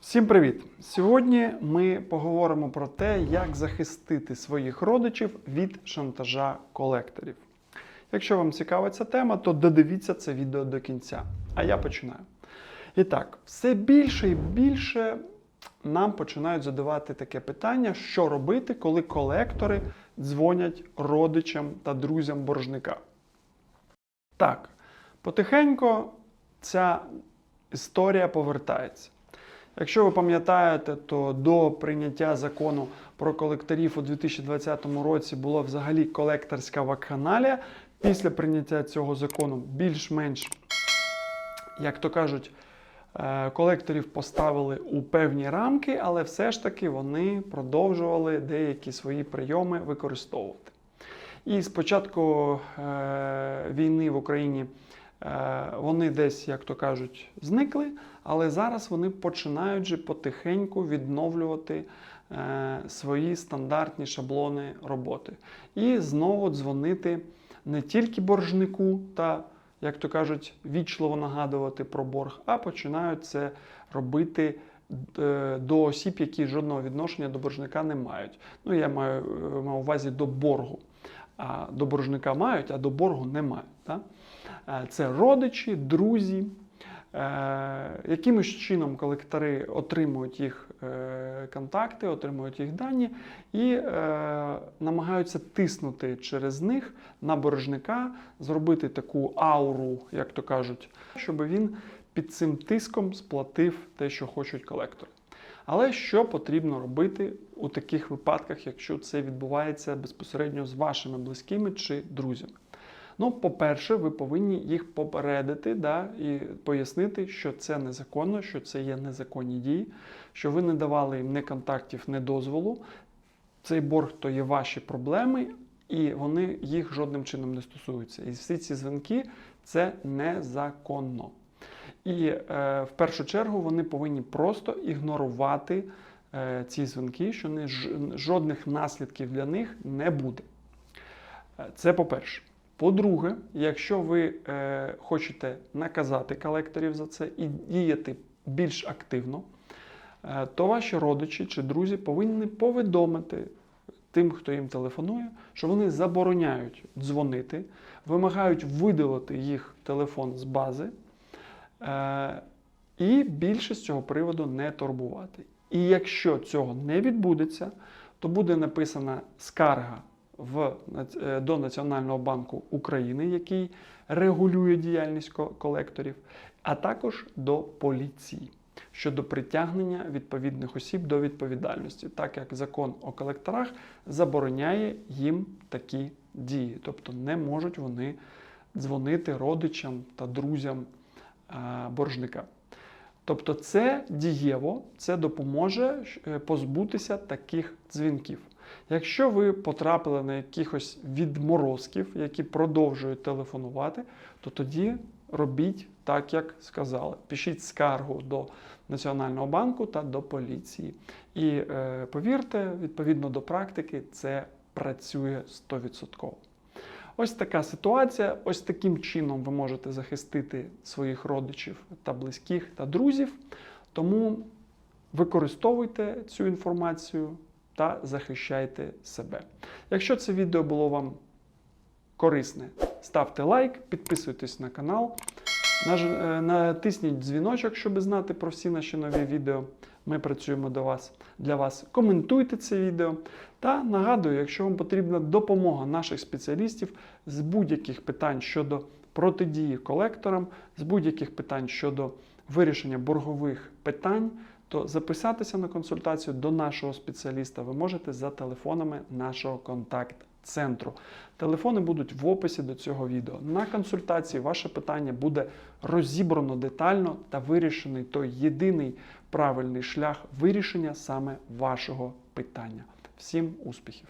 Всім привіт! Сьогодні ми поговоримо про те, як захистити своїх родичів від шантажа колекторів. Якщо вам цікава ця тема, то додивіться це відео до кінця. А я починаю. І так, все більше і більше нам починають задавати таке питання, що робити, коли колектори дзвонять родичам та друзям боржника. Так, потихеньку ця історія повертається. Якщо ви пам'ятаєте, то до прийняття закону про колекторів у 2020 році була взагалі колекторська вакханалія. Після прийняття цього закону більш-менш, як то кажуть, е, колекторів поставили у певні рамки, але все ж таки вони продовжували деякі свої прийоми використовувати. І з початку е, війни в Україні вони десь, як то кажуть, зникли, але зараз вони починають же потихеньку відновлювати е, свої стандартні шаблони роботи. І знову дзвонити не тільки боржнику та, як то кажуть, вічливо нагадувати про борг, а починають це робити е, до осіб, які жодного відношення до боржника не мають. Ну, я маю е, маю увазі до боргу. А до боржника мають, а до боргу не мають. Так? Е, Це родичі, друзі. Е, Якимось чином колектори отримують їх е, контакти, отримують їх дані і намагаються тиснути через них на боржника, зробити таку ауру, як то кажуть, щоб він під цим тиском сплатив те, що хочуть колектори. Але що потрібно робити у таких випадках, якщо це відбувається безпосередньо з вашими близькими чи друзями? Ну, по-перше, ви повинні їх попередити да, і пояснити, що це незаконно, що це є незаконні дії, що ви не давали їм ні контактів, ні дозволу. Цей борг то є ваші проблеми, і вони їх жодним чином не стосуються. І всі ці дзвінки це незаконно. І е, в першу чергу вони повинні просто ігнорувати е, ці дзвінки, що не, жодних наслідків для них не буде. Е, Це по-перше. По-друге, якщо ви е, хочете наказати колекторів за це і діяти більш активно, е, то ваші родичі чи друзі повинні повідомити тим, хто їм телефонує, що вони забороняють дзвонити, вимагають видалити їх телефон з бази. Е, і більше з цього приводу не турбувати. І якщо цього не відбудеться, то буде написана скарга в, е, до Національного банку України, який регулює діяльність колекторів, а також до поліції щодо притягнення відповідних осіб до відповідальності, так як закон о колекторах забороняє їм такі дії, тобто не можуть вони дзвонити родичам та друзям е, боржника. Тобто це дієво, це допоможе е, позбутися таких дзвінків. Якщо ви потрапили на якихось відморозків, які продовжують телефонувати, то тоді робіть так, як сказали. Пишіть скаргу до Національного банку та до поліції. І е, повірте, відповідно до практики, це працює 100%. Ось така ситуація. Ось таким чином ви можете захистити своїх родичів та близьких та друзів. Тому використовуйте цю інформацію та захищайте себе. Якщо це відео було вам корисне, ставте лайк, підписуйтесь на канал, е, натисніть дзвіночок, щоб знати про всі наші нові відео. Ми працюємо до вас, для вас. Коментуйте це відео. Та нагадую, якщо вам потрібна допомога наших спеціалістів з будь-яких питань щодо протидії колекторам, з будь-яких питань щодо вирішення боргових питань, то записатися на консультацію до нашого спеціаліста ви можете за телефонами нашого контакт-центру. Телефони будуть в описі до цього відео. На консультації ваше питання буде розібрано детально та вирішений той єдиний правильний шлях вирішення саме вашого питання. Всім успіхів!